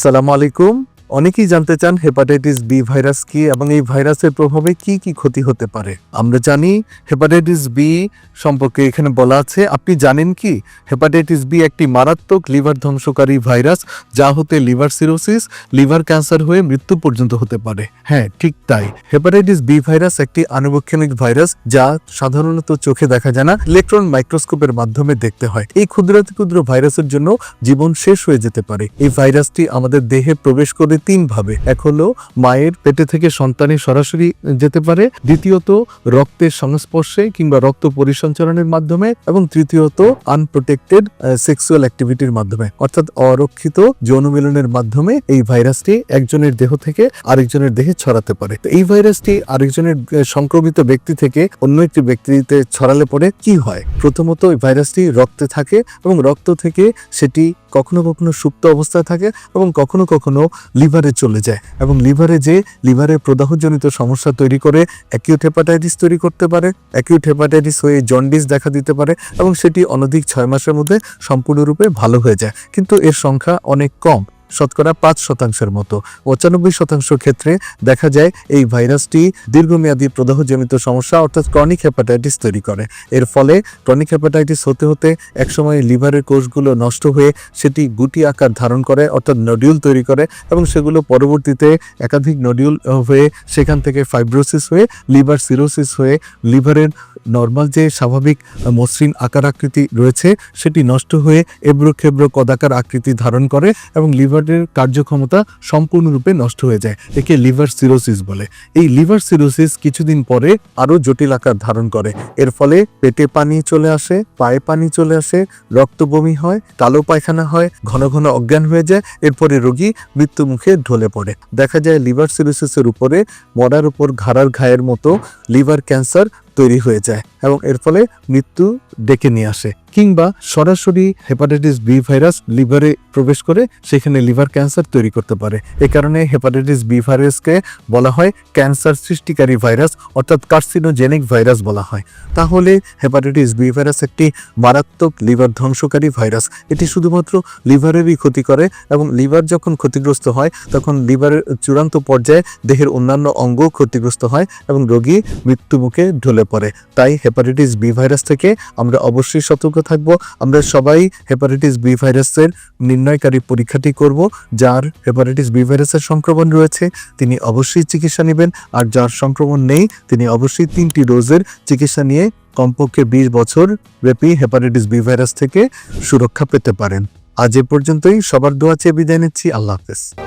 সালাম আলাইকুম। অনেকেই জানতে চান হেপাটাইটিস বি ভাইরাস কি এবং এই ভাইরাসের প্রভাবে কি কি ক্ষতি হতে পারে। আমরা জানি হেপাটাইটিস বি সম্পর্কে এখানে বলা আছে। আপনি জানেন কি? হেপাটাইটিস বি একটি মারাত্মক লিভার ধ্বংসকারী ভাইরাস যা হতে লিভার সিরোসিস, লিভার ক্যান্সার হয়ে মৃত্যু পর্যন্ত হতে পারে। হ্যাঁ ঠিক তাই। হেপাটাইটিস বি ভাইরাস একটি আনুবক্ষণিক ভাইরাস যা সাধারণত চোখে দেখা যায় না, ইলেকট্রন মাইক্রোস্কোপের মাধ্যমে দেখতে হয়। এই ক্ষুদ্রাতি ক্ষুদ্র ভাইরাসের জন্য জীবন শেষ হয়ে যেতে পারে। এই ভাইরাসটি আমাদের দেহে প্রবেশ করে তিন ভাবে। এক হলো মায়ের পেটে থেকে সন্তানে সরাসরি যেতে পারে। দ্বিতীয়ত রক্তের সংস্পর্শে কিংবা রক্ত পরিসঞ্চরণের মাধ্যমে। এবং তৃতীয়ত আনপ্রোটেক্টেড সেক্সুয়াল অ্যাক্টিভিটির মাধ্যমে। অর্থাৎ অরক্ষিত যৌন মিলনের মাধ্যমে এই ভাইরাসটি একজনের দেহ থেকে আরেকজনের দেহে ছড়াতে পারে। তো এই ভাইরাসটি আরেকজনের সংক্রমিত ব্যক্তি থেকে অন্য একটি ব্যক্তিতে ছড়ালে পরে কি হয়? প্রথমত এই ভাইরাসটি রক্তে থাকে এবং রক্ত থেকে সেটি কখনো কখনো সুপ্ত অবস্থায় থাকে এবং কখনো কখনো লিভারে চলে যায় এবং লিভারে যে লিভারে প্রদাহজনিত সমস্যা তৈরি করে অ্যাকিউট হেপাটাইটিস তৈরি করতে পারে অ্যাকিউট হেপাটাইটিস হয়ে জন্ডিস দেখা দিতে পারে এবং সেটি অনধিক ছয় মাসের মধ্যে সম্পূর্ণরূপে ভালো হয়ে যায়। কিন্তু এর সংখ্যা অনেক কম। শতকরা পাঁচ শতাংশের মতো। পঁচানব্বই শতাংশ ক্ষেত্রে দেখা যায় এই ভাইরাসটি দীর্ঘমেয়াদী প্রদাহজনিত সমস্যা অর্থাৎ ক্রনিক হেপাটাইটিস তৈরি করে। এর ফলে ক্রনিক হেপাটাইটিস হতে হতে একসময় লিভারের কোষগুলো নষ্ট হয়ে সেটি গুটি আকার ধারণ করে, অর্থাৎ নডিউল তৈরি করে এবং সেগুলো পরবর্তীতে একাধিক নডিউল হয়ে সেখান থেকে ফাইব্রোসিস হয়ে লিভার সিরোসিস হয়ে লিভারের নর্মাল যে স্বাভাবিক মসৃণ আকার আকৃতি রয়েছে সেটি নষ্ট হয়ে এবড়ো খেবড়ো কদাকার আকৃতি ধারণ করে এবং লিভারের কার্যক্ষমতা সম্পূর্ণরূপে নষ্ট হয়ে যায়, একে লিভার সিরোসিস বলে। এই লিভার সিরোসিস কিছুদিন পরে আরও জটিল আকার ধারণ করে। এর ফলে পেটে পানি চলে আসে, পায়ে পানি চলে আসে, রক্ত বমি হয়, কালো পায়খানা হয়, ঘন ঘন অজ্ঞান হয়ে যায়, এরপরে রোগী মৃত্যু মুখে ঢলে পড়ে। দেখা যায় লিভার সিরোসিসের উপরে মরার উপর ঘাড়ার ঘায়ের মতো লিভার ক্যান্সার তৈরি হয়ে যায় এবং এর ফলে মৃত্যু ডেকে নিয়ে আসে কিংবা সরাসরি হেপাটাইটিস বি ভাইরাস লিভারে প্রবেশ করে সেখানে লিভার ক্যান্সার তৈরি করতে পারে। এ কারণে হেপাটাইটিস বি ভাইরাসকে বলা হয় ক্যান্সার সৃষ্টিকারী ভাইরাস অর্থাৎ কার্সিনোজেনিক ভাইরাস বলা হয়। তাহলে হেপাটাইটিস বি ভাইরাস একটি মারাত্মক লিভার ধ্বংসকারী ভাইরাস। এটি শুধুমাত্র লিভারেরই ক্ষতি করে এবং লিভার যখন ক্ষতিগ্রস্ত হয়, তখন লিভারের চূড়ান্ত পর্যায়ে দেহের অন্যান্য অঙ্গও ক্ষতিগ্রস্ত হয় এবং রোগী মৃত্যুমুখে ঢলে পড়ে। তাই হেপাটাইটিস বি ভাইরাস থেকে আমরা অবশ্যই সতর্ক থাকব। আমরা সবাই হেপাটাইটিস বি ভাইরাসের নির্ণয়কারী পরীক্ষাটি করব, যার হেপাটাইটিস বি ভাইরাসের সংক্রমণ রয়েছে, তিনি অবশ্যই চিকিৎসা নেবেন, আর যার সংক্রমণ নেই, তিনি অবশ্যই তিনটি ডোজের চিকিৎসা নিয়ে কমপক্ষে বিশ বছর ব্যাপী হেপাটাইটিস বি ভাইরাস থেকে সুরক্ষা পেতে পারেন। আজ এ পর্যন্তই, সবার দোয়া চেয়ে বিদায় নিচ্ছি, আল্লাহ হাফেজ।